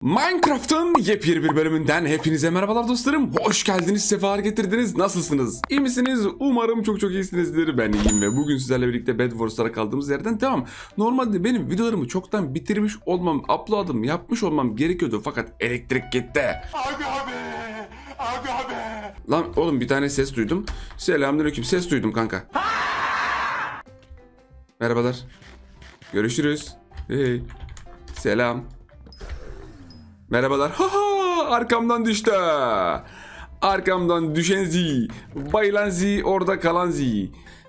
Minecraft'ın yepyeni bir bölümünden hepinize merhabalar dostlarım. Hoş geldiniz, sefalar getirdiniz. Nasılsınız? İyi misiniz? Umarım çok çok iyisinizdir. Ben iyiyim ve bugün sizlerle birlikte Bed Wars'lara kaldığımız yerden devam. Normalde benim videolarımı çoktan bitirmiş olmam, upload'ım yapmış olmam gerekiyordu fakat elektrik gitti. Abi abi. Abi abi. Lan oğlum bir tane ses duydum. Selamünaleyküm ses duydum kanka. Merhabalar. Görüşürüz. Hey. Selam. Merhabalar. Ha ha arkamdan düştü. Arkamdan düşen Z. Bayılan Z orada kalan Z.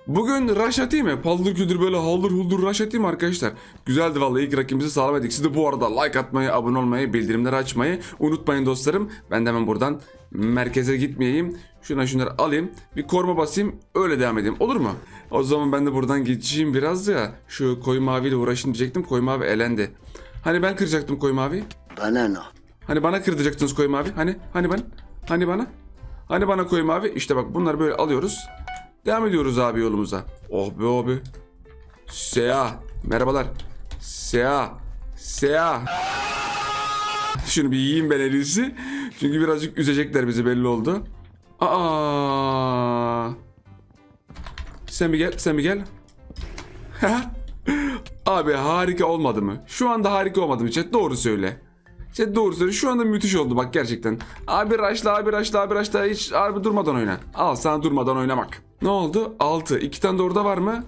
Bugün rush atayım mı? Paldır küldür böyle haldır huldur rush atayım arkadaşlar? Güzeldi vallahi ilk rakibimizi sağlamadık. Siz de bu arada like atmayı, abone olmayı, bildirimleri açmayı unutmayın dostlarım. Ben de hemen buradan merkeze gitmeyeyim. Şuna şunları alayım. Bir koruma basayım. Öyle devam edeyim. Olur mu? O zaman ben de buradan geçeyim biraz ya. Şu koyu maviyle uğraşın diyecektim. Koyu mavi elendi. Hani ben kıracaktım koyu mavi? Bana ne? Hani bana kırdıracaktınız koyu mavi? Hani? Hani ben? Hani bana? Hani bana koyu mavi? İşte bak bunları böyle alıyoruz. Devam ediyoruz abi yolumuza. Oh be abi. Seya. Merhabalar. Seya. Seya. Şunu bir yiyeyim ben en iyisi. Çünkü birazcık üzecekler bizi belli oldu. Aa. Sen bir gel, sen bir gel. Abi harika olmadı mı? Şu anda harika olmadı mı chat? Doğru söyle. Chat doğru söyle. Şu anda müthiş oldu bak gerçekten. Abi raşla abi raşla abi raşla hiç abi durmadan oyna. Al sana durmadan oynamak. Ne oldu? 6. İki tane de orada var mı?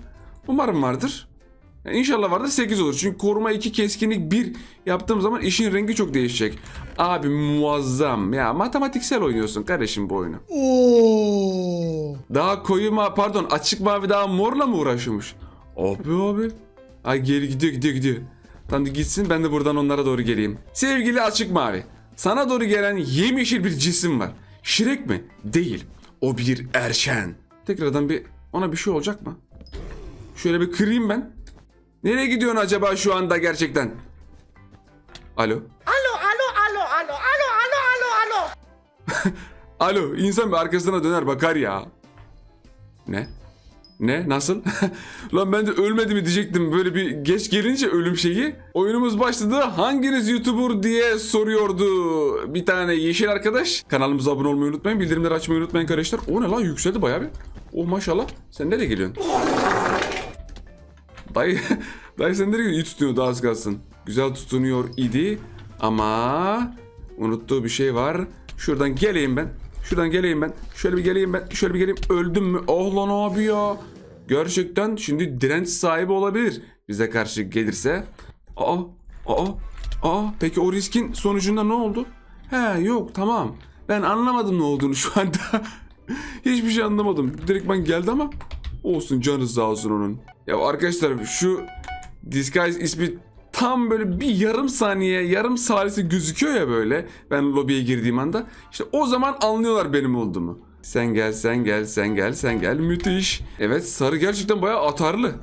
Umarım vardır. Ya İnşallah vardır 8 olur. Çünkü koruma 2 keskinlik 1 yaptığım zaman işin rengi çok değişecek. Abi muazzam. Ya matematiksel oynuyorsun kardeşim bu oyunu. Oo. Daha koyu ma pardon açık mavi daha morla mı uğraşıyormuş? Abi abi. Ay geri gidiyor gidiyor gidiyor. Tamam gitsin ben de buradan onlara doğru geleyim. Sevgili açık mavi. Sana doğru gelen yemyeşil bir cisim var. Şirek mi? Değil. O bir erşen. Tekrardan bir ona bir şey olacak mı? Şöyle bir kırayım ben. Nereye gidiyorsun acaba şu anda gerçekten? Alo. Alo, alo, alo, alo, alo, alo, alo, alo. Alo insan bir arkasına döner bakar ya. Ne? Ne? Nasıl? Lan ben de ölmedi mi diyecektim böyle bir geç gelince ölüm şeyi. Oyunumuz başladı. Hanginiz YouTuber diye soruyordu bir tane yeşil arkadaş. Kanalımıza abone olmayı unutmayın. Bildirimleri açmayı unutmayın arkadaşlar. O ne lan yükseldi bayağı bir. Oh maşallah. Sen nereye geliyorsun? Dayı, dayı sen nereye gidiyorsun? İyi tutuyor daha az kalsın. Güzel tutunuyor idi ama unuttuğu bir şey var. Şuradan geleyim ben. Şuradan geleyim ben. Şöyle bir geleyim ben. Şöyle bir geleyim. Öldüm mü? Oh lan abi ya. Gerçekten şimdi direnç sahibi olabilir. Bize karşı gelirse. Aa, aa, aa. Peki o riskin sonucunda ne oldu? He yok tamam. Ben anlamadım ne olduğunu şu anda. Hiçbir şey anlamadım. Direkt ben geldi ama olsun canı sağ olsun onun. Ya arkadaşlar şu Disguise ismi tam böyle bir yarım saniye, yarım salise gözüküyor ya böyle. Ben lobiye girdiğim anda. İşte o zaman anlıyorlar benim olduğumu. Sen gel, sen gel, sen gel, sen gel. Müthiş. Evet sarı gerçekten bayağı atarlı.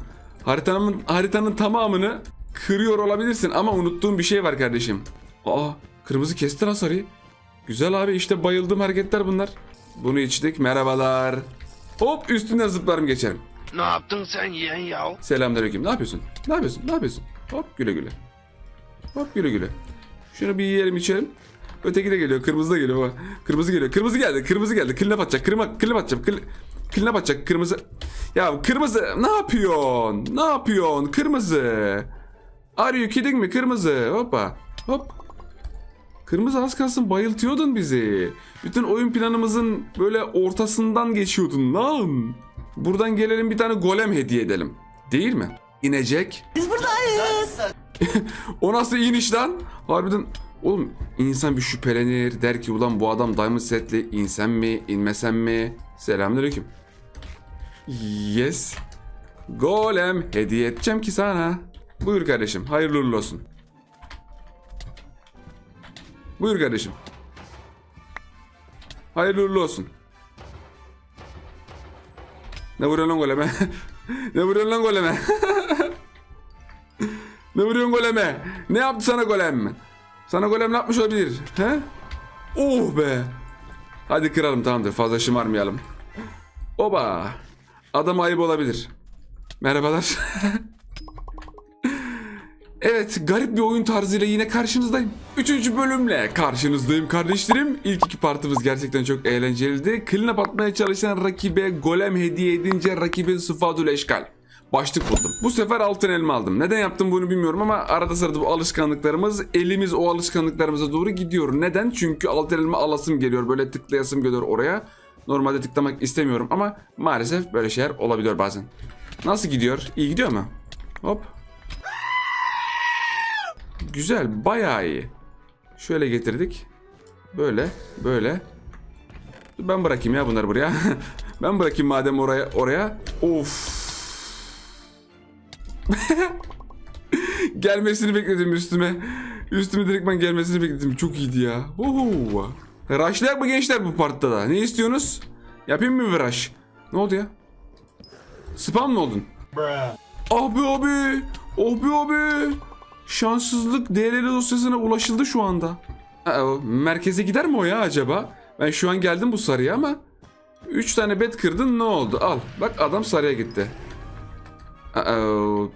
Haritanın, haritanın tamamını kırıyor olabilirsin ama unuttuğum bir şey var kardeşim. Aa kırmızı kesti lan sarıyı. Güzel abi işte bayıldığım hareketler bunlar. Bunu içtik merhabalar. Hop üstünden zıplarım geçerim. Ne yaptın sen yeğen yav? Selamünaleyküm. Ne yapıyorsun? Ne yapıyorsun? Ne yapıyorsun? Hop güle güle. Hop güle güle. Şunu bir yiyelim içelim. Öteki de geliyor. Kırmızı da geliyor. Kırmızı geliyor. Kırmızı geldi. Kırmızı geldi. Kline batacak. Kırma, kline batacak. Kıl, kline batacak. Kırmızı. Ya kırmızı ne yapıyorsun? Ne yapıyorsun? Kırmızı. Are you kidding mi? Kırmızı. Hoppa. Hop. Kırmızı az kalsın bayıltıyordun bizi. Bütün oyun planımızın böyle ortasından geçiyordun lan. Buradan gelelim bir tane golem hediye edelim. Değil mi? İnecek. Biz buradayız. o nasıl iniş lan? Harbiden oğlum insan bir şüphelenir der ki ulan bu adam diamond setli insem mi inmesem mi? Selamünaleyküm. Yes. Golem hediye edeceğim ki sana. Buyur kardeşim hayırlı uğurlu olsun. Buyur kardeşim. Hayırlı uğurlu olsun. Ne vuruyorsun lan goleme? ne vuruyorsun lan goleme? ne vuruyorsun goleme? Ne yaptı sana golem? Sana golem ne yapmış olabilir? He? Oh be. Hadi kıralım tamamdır fazla şımarmayalım. Oba. Adam ayıp olabilir. Merhabalar. Evet garip bir oyun tarzıyla yine karşınızdayım. Üçüncü bölümle karşınızdayım kardeşlerim. İlk iki partımız gerçekten çok eğlenceliydi. Clean atmaya çalışan rakibe golem hediye edince rakibin sıfadül eşkal. Başlık buldum. Bu sefer altın elma aldım. Neden yaptım bunu bilmiyorum ama arada sırada bu alışkanlıklarımız elimiz o alışkanlıklarımıza doğru gidiyor. Neden? Çünkü altın elma alasım geliyor. Böyle tıklayasım geliyor oraya. Normalde tıklamak istemiyorum ama maalesef böyle şeyler olabiliyor bazen. Nasıl gidiyor? İyi gidiyor mu? Hop. Güzel, bayağı iyi. Şöyle getirdik. Böyle, böyle. Ben bırakayım ya bunları buraya. ben bırakayım madem oraya, oraya. Of. gelmesini bekledim üstüme. Üstüme direktman gelmesini bekledim. Çok iyiydi ya. Oho. Raşlayak mı gençler bu partta da? Ne istiyorsunuz? Yapayım mı bir rush? Ne oldu ya? Spam mı oldun? Ah be abi. Oh be abi. Şanssızlık DLL dosyasına ulaşıldı şu anda. Merkeze gider mi o ya acaba? Ben şu an geldim bu sarıya ama 3 tane bet kırdın ne oldu? Al bak adam sarıya gitti.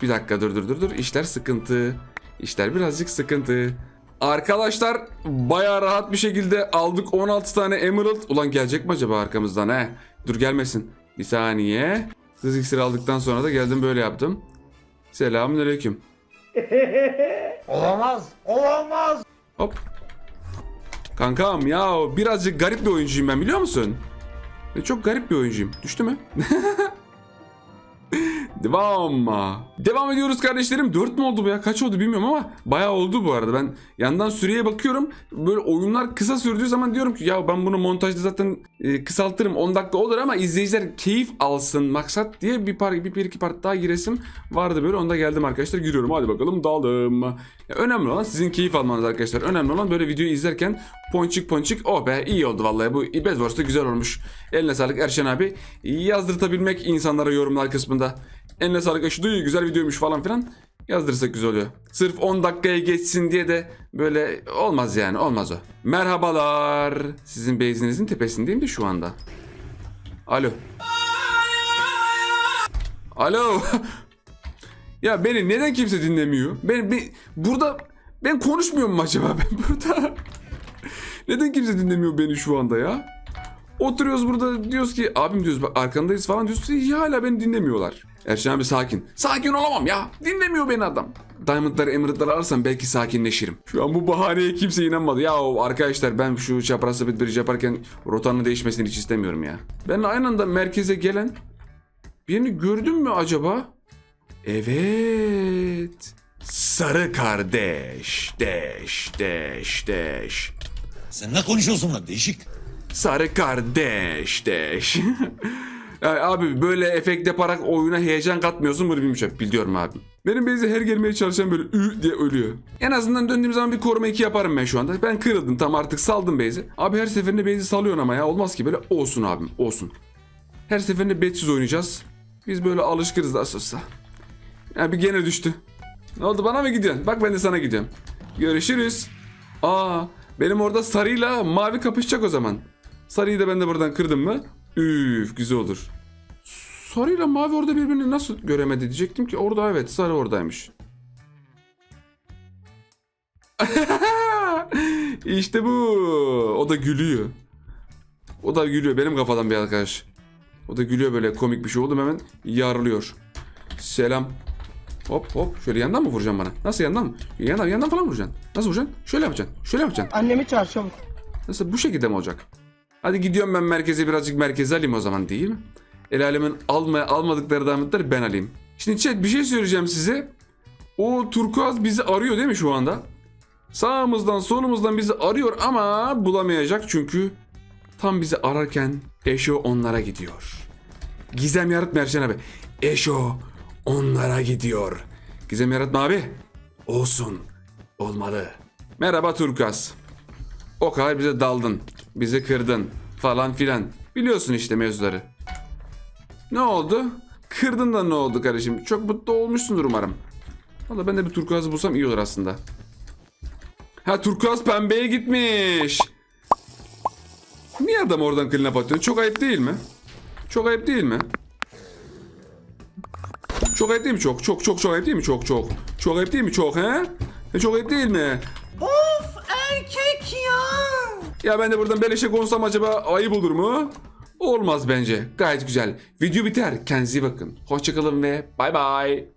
Bir dakika dur dur dur dur. İşler sıkıntı. İşler birazcık sıkıntı. Arkadaşlar baya rahat bir şekilde aldık 16 tane emerald. Ulan gelecek mi acaba arkamızdan he? Dur gelmesin. Bir saniye. Hız iksiri aldıktan sonra da geldim böyle yaptım. Selamünaleyküm. Olamaz. Olamaz. Hop. Kankam ya birazcık garip bir oyuncuyum ben biliyor musun? Ben çok garip bir oyuncuyum. Düştü mü? Devam. Devam ediyoruz kardeşlerim. 4 mü oldu bu ya? Kaç oldu bilmiyorum ama bayağı oldu bu arada. Ben yandan süreye bakıyorum. Böyle oyunlar kısa sürdüğü zaman diyorum ki ya ben bunu montajda zaten e, kısaltırım. 10 dakika olur ama izleyiciler keyif alsın maksat diye bir, par, bir, bir iki part daha giresim vardı böyle. Onda geldim arkadaşlar giriyorum. Hadi bakalım daldım. Ya, önemli olan sizin keyif almanız arkadaşlar. Önemli olan böyle videoyu izlerken ponçik ponçik oh be iyi oldu vallahi bu Bedwars'ta güzel olmuş. Eline sağlık Erşen abi. Yazdırtabilmek insanlara yorumlar kısmında. Eline sağlık "E, şu da videoymuş falan filan yazdırırsak güzel oluyor. Sırf 10 dakikaya geçsin diye de böyle olmaz yani olmaz o. Merhabalar. Sizin base'inizin tepesindeyim de şu anda. Alo. Alo. ya beni neden kimse dinlemiyor? Ben, ben burada ben konuşmuyorum mu acaba ben burada? neden kimse dinlemiyor beni şu anda ya? Oturuyoruz burada diyoruz ki abim diyoruz bak arkandayız falan diyoruz ki hala beni dinlemiyorlar. Erşen abi sakin. Sakin olamam ya. Dinlemiyor beni adam. Diamond'ları Emerald'ları alırsam belki sakinleşirim. Şu an bu bahaneye kimse inanmadı. Ya arkadaşlar ben şu çapraz sabit bridge yaparken rotanın değişmesini hiç istemiyorum ya. Ben aynı anda merkeze gelen birini gördüm mü acaba? Evet. Sarı kardeş. Deş, deş, deş. Sen ne konuşuyorsun lan değişik. Sarı kardeş abi böyle efekt yaparak oyuna heyecan katmıyorsun bunu bilmişim. Biliyorum abi. Benim Beyzi her gelmeye çalışan böyle ü diye ölüyor. En azından döndüğüm zaman bir koruma 2 yaparım ben şu anda. Ben kırıldım tam artık saldım Beyzi. Abi her seferinde Beyzi salıyorsun ama ya olmaz ki böyle olsun abim olsun. Her seferinde betsiz oynayacağız. Biz böyle alışkırız da asılsa. Ya bir gene düştü. Ne oldu bana mı gidiyorsun? Bak ben de sana gidiyorum. Görüşürüz. Aa benim orada sarıyla mavi kapışacak o zaman. Sarıyı da ben de buradan kırdım mı? Üf güzel olur. Sarıyla mavi orada birbirini nasıl göremedi diyecektim ki orada evet sarı oradaymış. işte bu. O da gülüyor. O da gülüyor benim kafadan bir arkadaş. O da gülüyor böyle komik bir şey oldu hemen yarılıyor. Selam. Hop hop şöyle yandan mı vuracaksın bana? Nasıl yandan mı? Yandan, yandan falan vuracaksın. Nasıl vuracaksın? Şöyle yapacaksın. Şöyle yapacaksın. Annemi çağır çabuk. Nasıl bu şekilde mi olacak? Hadi gidiyorum ben merkeze birazcık merkeze alayım o zaman değil mi? El alemin almaya almadıkları damatları ben alayım. Şimdi chat bir şey söyleyeceğim size. O turkuaz bizi arıyor değil mi şu anda? Sağımızdan solumuzdan bizi arıyor ama bulamayacak çünkü tam bizi ararken Eşo onlara gidiyor. Gizem yaratma Erşen abi. Eşo onlara gidiyor. Gizem yaratma abi. Olsun. Olmalı. Merhaba Turkuaz. O kadar bize daldın. Bizi kırdın. Falan filan. Biliyorsun işte mevzuları. Ne oldu? Kırdın da ne oldu kardeşim? Çok mutlu olmuşsundur umarım. Valla ben de bir turkuazı bulsam iyi olur aslında. Ha turkuaz pembeye gitmiş. Niye adam oradan clean atıyor? Çok ayıp değil mi? Çok ayıp değil mi? Çok ayıp değil mi çok? Çok çok çok ayıp değil mi çok çok? Çok ayıp değil mi çok he? E, çok ayıp değil mi? Ya. Ben de buradan beleşe konuşsam acaba ayıp olur mu? Olmaz bence. Gayet güzel. Video biter. Kendinize iyi bakın. Hoşçakalın ve bay bay.